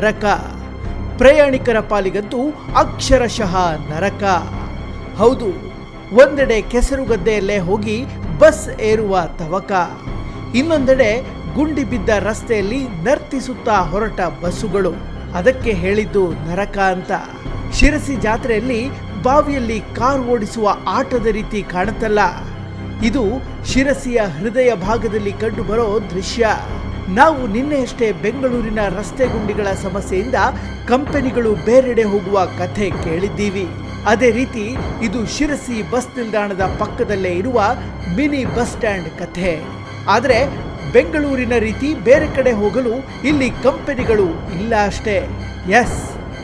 ನರಕ. ಪ್ರಯಾಣಿಕರ ಪಾಲಿಗಂತೂ ಅಕ್ಷರಶಃ ನರಕ. ಹೌದು, ಒಂದೆಡೆ ಕೆಸರು ಗದ್ದೆಯಲ್ಲೇ ಹೋಗಿ ಬಸ್ ಏರುವ ತವಕ. ಇನ್ನೊಂದೆಡೆ ಗುಂಡಿ ಬಿದ್ದ ರಸ್ತೆಯಲ್ಲಿ ನರ್ತಿಸುತ್ತಾ ಹೊರಟ ಬಸ್ಸುಗಳು. ಅದಕ್ಕೆ ಹೇಳಿದ್ದು ನರಕ ಅಂತ. ಶಿರಸಿ ಜಾತ್ರೆಯಲ್ಲಿ ಬಾವಿಯಲ್ಲಿ ಕಾರ್ ಓಡಿಸುವ ಆಟದ ರೀತಿ ಕಾಣುತ್ತಲ್ಲ. ಇದು ಶಿರಸಿಯ ಹೃದಯ ಭಾಗದಲ್ಲಿ ಕಂಡುಬರೋ ದೃಶ್ಯ. ನಾವು ನಿನ್ನೆಯಷ್ಟೇ ಬೆಂಗಳೂರಿನ ರಸ್ತೆ ಗುಂಡಿಗಳ ಸಮಸ್ಯೆಯಿಂದ ಕಂಪನಿಗಳು ಬೇರೆಡೆ ಹೋಗುವ ಕಥೆ ಕೇಳಿದ್ದೀವಿ. ಅದೇ ರೀತಿ ಇದು ಶಿರಸಿ ಬಸ್ ನಿಲ್ದಾಣದ ಪಕ್ಕದಲ್ಲೇ ಇರುವ ಮಿನಿ ಬಸ್ ಸ್ಟ್ಯಾಂಡ್ ಕಥೆ. ಆದರೆ ಬೆಂಗಳೂರಿನ ರೀತಿ ಬೇರೆ ಕಡೆ ಹೋಗಲು ಇಲ್ಲಿ ಕಂಪನಿಗಳು ಇಲ್ಲ ಅಷ್ಟೇ. ಎಸ್,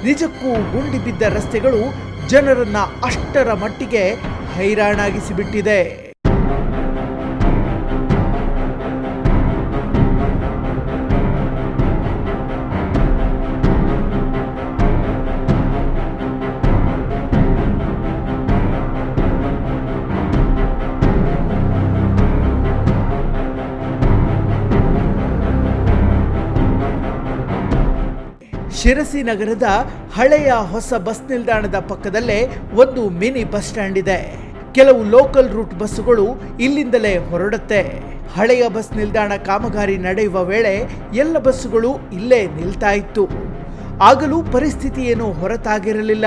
ನಿಜಕ್ಕೂ ಗುಂಡಿ ಬಿದ್ದ ರಸ್ತೆಗಳು ಜನರನ್ನ ಅಷ್ಟರ ಮಟ್ಟಿಗೆ ಹೈರಾಣಾಗಿಸಿಬಿಟ್ಟಿದೆ. ಶಿರಸಿ ನಗರದ ಹಳೆಯ ಹೊಸ ಬಸ್ ನಿಲ್ದಾಣದ ಪಕ್ಕದಲ್ಲೇ ಒಂದು ಮಿನಿ ಬಸ್ ಸ್ಟ್ಯಾಂಡ್ ಇದೆ. ಕೆಲವು ಲೋಕಲ್ ರೂಟ್ ಬಸ್ಸುಗಳು ಇಲ್ಲಿಂದಲೇ ಹೊರಡುತ್ತೆ. ಹಳೆಯ ಬಸ್ ನಿಲ್ದಾಣ ಕಾಮಗಾರಿ ನಡೆಯುವ ವೇಳೆ ಎಲ್ಲ ಬಸ್ಸುಗಳು ಇಲ್ಲೇ ನಿಲ್ತಾ ಇತ್ತು. ಆಗಲೂ ಪರಿಸ್ಥಿತಿ ಏನು ಹೊರತಾಗಿರಲಿಲ್ಲ.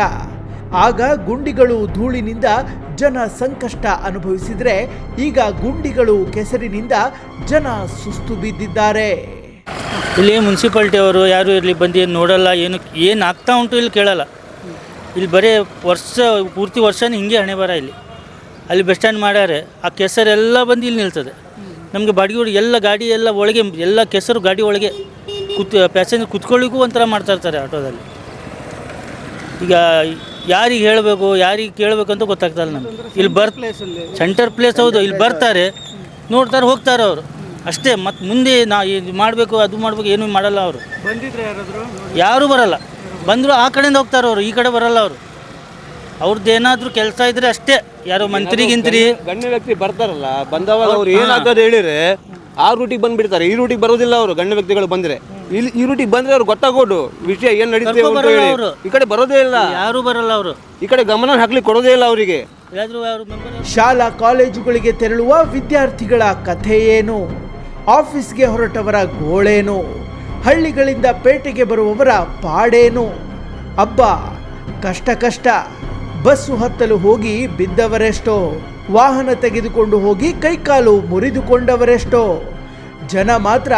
ಆಗ ಗುಂಡಿಗಳು ಧೂಳಿನಿಂದ ಜನ ಸಂಕಷ್ಟ ಅನುಭವಿಸಿದರೆ ಈಗ ಗುಂಡಿಗಳು ಕೆಸರಿನಿಂದ ಜನ ಸುಸ್ತು ಬಿದ್ದಿದ್ದಾರೆ. ಇಲ್ಲಿ ಮುನ್ಸಿಪಾಲ್ಟಿ ಅವರು ಯಾರು ಇರಲಿ ಬಂದು ಏನು ನೋಡಲ್ಲ ಏನು ಏನು ಆಗ್ತಾ ಉಂಟು ಇಲ್ಲಿ ಕೇಳಲ್ಲ. ಇಲ್ಲಿ ಬರೀ ವರ್ಷ ಪೂರ್ತಿ ವರ್ಷನೇ ಹಿಂಗೆ ಹಣೆ ಬರ ಇಲ್ಲಿ. ಅಲ್ಲಿ ಬಸ್ ಸ್ಟ್ಯಾಂಡ್ ಮಾಡ್ಯಾರೆ ಆ ಕೆಸರೆಲ್ಲ ಬಂದು ಇಲ್ಲಿ ನಿಲ್ತದೆ. ನಮಗೆ ಬಾಡಿಗೆ ಎಲ್ಲ ಗಾಡಿ ಎಲ್ಲ ಒಳಗೆ ಎಲ್ಲ ಕೆಸರು ಗಾಡಿ ಒಳಗೆ ಕೂತ್ ಪ್ಯಾಸೆಂಜರ್ ಕುತ್ಕೊಳ್ಳಿಗೂ ಒಂಥರ ಮಾಡ್ತಾ ಇರ್ತಾರೆ ಆಟೋದಲ್ಲಿ. ಈಗ ಯಾರಿಗೆ ಹೇಳಬೇಕು ಯಾರಿಗೆ ಕೇಳಬೇಕು ಅಂತ ಗೊತ್ತಾಗ್ತಲ್ಲ ನಮಗೆ. ಇಲ್ಲಿ ಬರ್ ಸೆಂಟರ್ ಪ್ಲೇಸ್ ಹೌದು ಇಲ್ಲಿ ಬರ್ತಾರೆ. ನೋಡ್ತಾರೆ ಹೋಗ್ತಾರೆ ಅವರು. ಅಷ್ಟೇ ಮತ್ತೆ ಮುಂದೆ ನಾ ಇದು ಮಾಡಬೇಕು ಅದು ಮಾಡಬೇಕು ಏನೂ ಮಾಡಲ್ಲ ಅವರು. ಬಂದಿದ್ರೆ ಯಾರಾದರೂ? ಯಾರೂ ಬರಲ್ಲ. ಬಂದರೂ ಆ ಕಡೆಯಿಂದ ಹೋಗ್ತಾರೆ ಅವರು ಈ ಕಡೆ ಬರಲ್ಲ ಅವರು. ಅವ್ರದ್ದು ಏನಾದರೂ ಕೆಲಸ ಇದ್ರೆ ಅಷ್ಟೇ. ಯಾರೋ ಮಂತ್ರಿ ಗಿಂತ್ರಿ. ಗಣ್ಯ ವ್ಯಕ್ತಿ ಬರ್ತಾರಲ್ಲ ಬಂದವಾಗ ಅವ್ರು ಏನಾಗ್ತದೆ ಹೇಳಿದ್ರೆ ಆ ರೂಟಿಗೆ ಬಂದ್ಬಿಡ್ತಾರೆ. ಈ ರೂಟಿಗೆ ಬರೋದಿಲ್ಲ ಅವರು ಗಣ್ಯ ವ್ಯಕ್ತಿಗಳು ಬಂದ್ರೆ. ಇಲ್ಲಿ ಈ ರೂಟಿಗೆ ಬಂದ್ರೆ ಅವ್ರು ಗೊತ್ತಾಗೋದು ವಿಷಯ ಏನು ನಡೀತದೆ ಅಂತ ಹೇಳಿ. ಈ ಕಡೆ ಬರೋದೇ ಇಲ್ಲ. ಯಾರು ಬರಲ್ಲ ಅವರು. ಈ ಕಡೆ ಗಮನ ಹಾಕ್ಲಿಕ್ಕೆ ಕೊಡೋದೇ ಇಲ್ಲ ಅವರಿಗೆ. ಶಾಲಾ ಕಾಲೇಜುಗಳಿಗೆ ತೆರಳುವ ವಿದ್ಯಾರ್ಥಿಗಳ ಕಥೆ ಏನು? ಆಫೀಸ್ಗೆ ಹೊರಟವರ ಗೋಳೇನು? ಹಳ್ಳಿಗಳಿಂದ ಪೇಟೆಗೆ ಬರುವವರ ಪಾಡೇನು? ಅಬ್ಬ, ಕಷ್ಟ ಕಷ್ಟ. ಬಸ್ಸು ಹತ್ತಲು ಹೋಗಿ ಬಿದ್ದವರೆಷ್ಟೋ? ವಾಹನ ತೆಗೆದುಕೊಂಡು ಹೋಗಿ ಕೈಕಾಲು ಮುರಿದುಕೊಂಡವರೆಷ್ಟೋ? ಜನ ಮಾತ್ರ,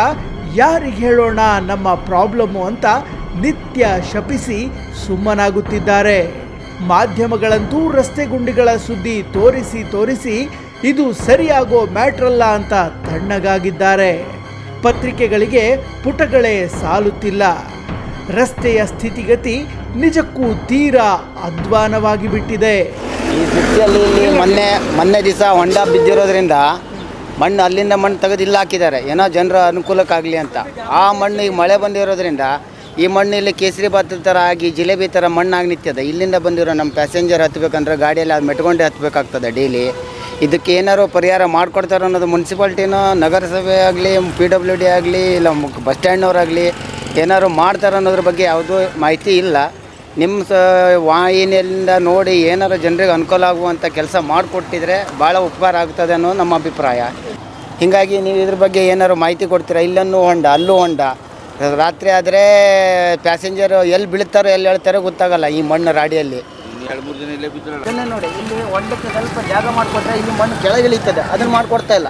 ಯಾರಿಗೆ ಹೇಳೋಣ ನಮ್ಮ ಪ್ರಾಬ್ಲಮ್ಮು ಅಂತ ನಿತ್ಯ ಶಪಿಸಿ ಸುಮ್ಮನಾಗುತ್ತಿದ್ದಾರೆ. ಮಾಧ್ಯಮಗಳಂತೂ ರಸ್ತೆ ಗುಂಡಿಗಳ ಸುದ್ದಿ ತೋರಿಸಿ ತೋರಿಸಿ ಇದು ಸರಿಯಾಗೋ ಮ್ಯಾಟ್ರಲ್ಲ ಅಂತ ತಣ್ಣಗಾಗಿದ್ದಾರೆ. ಪತ್ರಿಕೆಗಳಿಗೆ ಪುಟಗಳೇ ಸಾಲುತ್ತಿಲ್ಲ. ರಸ್ತೆಯ ಸ್ಥಿತಿಗತಿ ನಿಜಕ್ಕೂ ತೀರಾ ಅಧ್ವಾನವಾಗಿ ಬಿಟ್ಟಿದೆ ಈ ಸುತ್ತಿಯಲ್ಲಿ ಇಲ್ಲಿ ಮೊನ್ನೆ ಮೊನ್ನೆ ದಿವಸ ಹೊಂಡ ಬಿದ್ದಿರೋದ್ರಿಂದ ಮಣ್ಣು ಅಲ್ಲಿಂದ ಮಣ್ಣು ತೆಗೆದು ಇಲ್ಲಿ ಹಾಕಿದ್ದಾರೆ. ಏನೋ ಜನರ ಅನುಕೂಲಕ್ಕಾಗಲಿ ಅಂತ. ಆ ಮಣ್ಣು ಈಗ ಮಳೆ ಬಂದಿರೋದ್ರಿಂದ ಈ ಮಣ್ಣು ಇಲ್ಲಿ ಕೇಸರಿ ಬಾತ್ ಥರ ಆಗಿ ಜಿಲೇಬಿ ಥರ ಮಣ್ಣಾಗಿ ನಿಂತಿದೆ. ಇಲ್ಲಿಂದ ಬಂದಿರೋ ನಮ್ಮ ಪ್ಯಾಸೆಂಜರ್ ಹತ್ಬೇಕಂದ್ರೆ ಗಾಡಿಯಲ್ಲಿ ಅದು ಮೆಟ್ಕೊಂಡೇ ಹತ್ಬೇಕಾಗ್ತದೆ ಡೈಲಿ. ಇದಕ್ಕೆ ಏನಾರು ಪರಿಹಾರ ಮಾಡಿಕೊಡ್ತಾರೆ ಅನ್ನೋದು ಮುನ್ಸಿಪಾಲ್ಟಿನೋ ನಗರಸಭೆ ಆಗಲಿ ಪಿ ಡಬ್ಲ್ಯೂ ಡಿ ಆಗಲಿ, ಇಲ್ಲ ಬಸ್ ಸ್ಟ್ಯಾಂಡ್ನವರಾಗಲಿ ಏನಾದ್ರು ಮಾಡ್ತಾರೆ ಅನ್ನೋದ್ರ ಬಗ್ಗೆ ಯಾವುದೂ ಮಾಹಿತಿ ಇಲ್ಲ. ನಿಮ್ಮ ಸ ವಾಹಿನಿಯಿಂದ ನೋಡಿ ಏನಾರು ಜನರಿಗೆ ಅನುಕೂಲ ಆಗುವಂಥ ಕೆಲಸ ಮಾಡಿಕೊಟ್ಟಿದ್ರೆ ಭಾಳ ಉಪಕಾರ ಆಗ್ತದೆ ಅನ್ನೋ ನಮ್ಮ ಅಭಿಪ್ರಾಯ. ಹೀಗಾಗಿ ನೀವು ಇದ್ರ ಬಗ್ಗೆ ಏನಾರು ಮಾಹಿತಿ ಕೊಡ್ತೀರಾ? ಇಲ್ಲನ್ನೂ ಹೊಂಡ, ಅಲ್ಲೂ ಹೊಂಡ. ರಾತ್ರಿ ಆದರೆ ಪ್ಯಾಸೆಂಜರು ಎಲ್ಲಿ ಬೀಳ್ತಾರೋ, ಎಲ್ಲಿ ಹೇಳ್ತಾರೋ ಗೊತ್ತಾಗಲ್ಲ ಈ ಮಣ್ಣು ರಾಡಿಯಲ್ಲಿ. ಇದನ್ನೇ ನೋಡಿ ಇಲ್ಲಿ ಒಂದಕ್ಕೆ ಸ್ವಲ್ಪ ಜಾಗ ಮಾಡಿಕೊಟ್ರೆ ಇಲ್ಲಿ ಮಣ್ಣು ಕೆಳಗೆ ಇಳಿತದೆ ಅದನ್ನು ಮಾಡಿಕೊಡ್ತಾ ಇಲ್ಲ.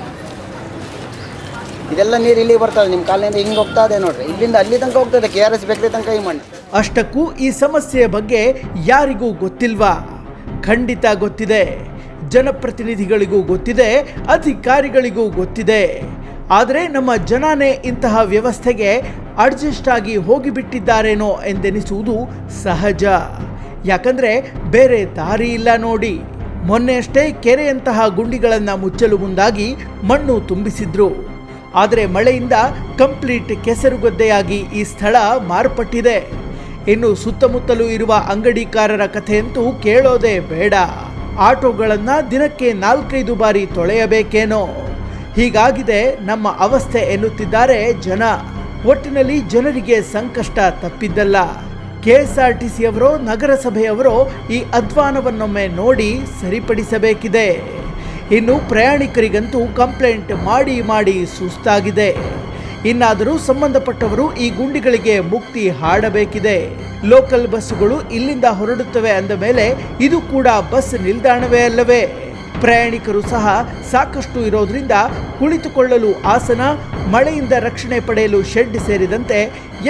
ಇದೆಲ್ಲ ನೀರು ಇಲ್ಲಿ ಬರ್ತದೆ ನಿಮ್ಮ ಕಾಲಿನಿಂದ ಹಿಂಗೆ ಹೋಗ್ತಾ ಇದೆ ನೋಡ್ರಿ. ಇಲ್ಲಿಂದ ಅಲ್ಲಿ ತನಕ ಹೋಗ್ತದೆ ಕೆ ಆರ್ ಎಸ್ ಬೇಕ್ರಿ ತನಕ ಈ ಮಣ್ಣು. ಅಷ್ಟಕ್ಕೂ ಈ ಸಮಸ್ಯೆಯ ಬಗ್ಗೆ ಯಾರಿಗೂ ಗೊತ್ತಿಲ್ವಾ? ಖಂಡಿತ ಗೊತ್ತಿದೆ. ಜನಪ್ರತಿನಿಧಿಗಳಿಗೂ ಗೊತ್ತಿದೆ ಅಧಿಕಾರಿಗಳಿಗೂ ಗೊತ್ತಿದೆ. ಆದರೆ ನಮ್ಮ ಜನನೇ ಇಂತಹ ವ್ಯವಸ್ಥೆಗೆ ಅಡ್ಜಸ್ಟ್ ಆಗಿ ಹೋಗಿಬಿಟ್ಟಿದ್ದಾರೇನೋ ಎಂದೆನಿಸುವುದು ಸಹಜ. ಯಾಕಂದ್ರೆ ಬೇರೆ ದಾರಿ ಇಲ್ಲ ನೋಡಿ. ಮೊನ್ನೆಯಷ್ಟೇ ಕೆರೆಯಂತಹ ಗುಂಡಿಗಳನ್ನು ಮುಚ್ಚಲು ಮುಂದಾಗಿ ಮಣ್ಣು ತುಂಬಿಸಿದ್ರು. ಆದರೆ ಮಳೆಯಿಂದ ಕಂಪ್ಲೀಟ್ ಕೆಸರುಗದ್ದೆಯಾಗಿ ಈ ಸ್ಥಳ ಮಾರ್ಪಟ್ಟಿದೆ. ಇನ್ನು ಸುತ್ತಮುತ್ತಲೂ ಇರುವ ಅಂಗಡಿಕಾರರ ಕಥೆಯಂತೂ ಕೇಳೋದೇ ಬೇಡ. ಆಟೋಗಳನ್ನು ದಿನಕ್ಕೆ ನಾಲ್ಕೈದು ಬಾರಿ ತೊಳೆಯಬೇಕೇನೋ. ಹೀಗಾಗಿದೆ ನಮ್ಮ ಅವಸ್ಥೆ ಎನ್ನುತ್ತಿದ್ದಾರೆ ಜನ. ಒಟ್ಟಿನಲ್ಲಿ ಜನರಿಗೆ ಸಂಕಷ್ಟ ತಪ್ಪಿದ್ದಲ್ಲ. ಕೆಎಸ್ಆರ್ಟಿಸಿಯವರೋ ನಗರಸಭೆಯವರೋ ಈ ಅಧ್ವಾನವನ್ನೊಮ್ಮೆ ನೋಡಿ ಸರಿಪಡಿಸಬೇಕಿದೆ. ಇನ್ನು ಪ್ರಯಾಣಿಕರಿಗಂತೂ ಕಂಪ್ಲೇಂಟ್ ಮಾಡಿ ಮಾಡಿ ಸುಸ್ತಾಗಿದೆ. ಇನ್ನಾದರೂ ಸಂಬಂಧಪಟ್ಟವರು ಈ ಗುಂಡಿಗಳಿಗೆ ಮುಕ್ತಿ ಹಾಡಬೇಕಿದೆ. ಲೋಕಲ್ ಬಸ್ಸುಗಳು ಇಲ್ಲಿಂದ ಹೊರಡುತ್ತವೆ ಅಂದ ಮೇಲೆ ಇದು ಕೂಡ ಬಸ್ ನಿಲ್ದಾಣವೇ ಅಲ್ಲವೇ? ಪ್ರಯಾಣಿಕರು ಸಹ ಸಾಕಷ್ಟು ಇರೋದ್ರಿಂದ ಕುಳಿತುಕೊಳ್ಳಲು ಆಸನ, ಮಳೆಯಿಂದ ರಕ್ಷಣೆ ಪಡೆಯಲು ಶೆಡ್ ಸೇರಿದಂತೆ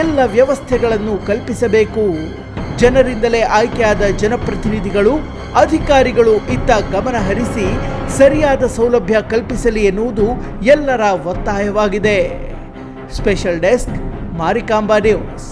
ಎಲ್ಲ ವ್ಯವಸ್ಥೆಗಳನ್ನು ಕಲ್ಪಿಸಬೇಕು. ಜನರಿಂದಲೇ ಆಯ್ಕೆಯಾದ ಜನಪ್ರತಿನಿಧಿಗಳು, ಅಧಿಕಾರಿಗಳು ಇತ್ತ ಗಮನ ಹರಿಸಿ ಸರಿಯಾದ ಸೌಲಭ್ಯ ಕಲ್ಪಿಸಲಿ ಎನ್ನುವುದು ಎಲ್ಲರ ಒತ್ತಾಯವಾಗಿದೆ. Special desk, Marikamba news.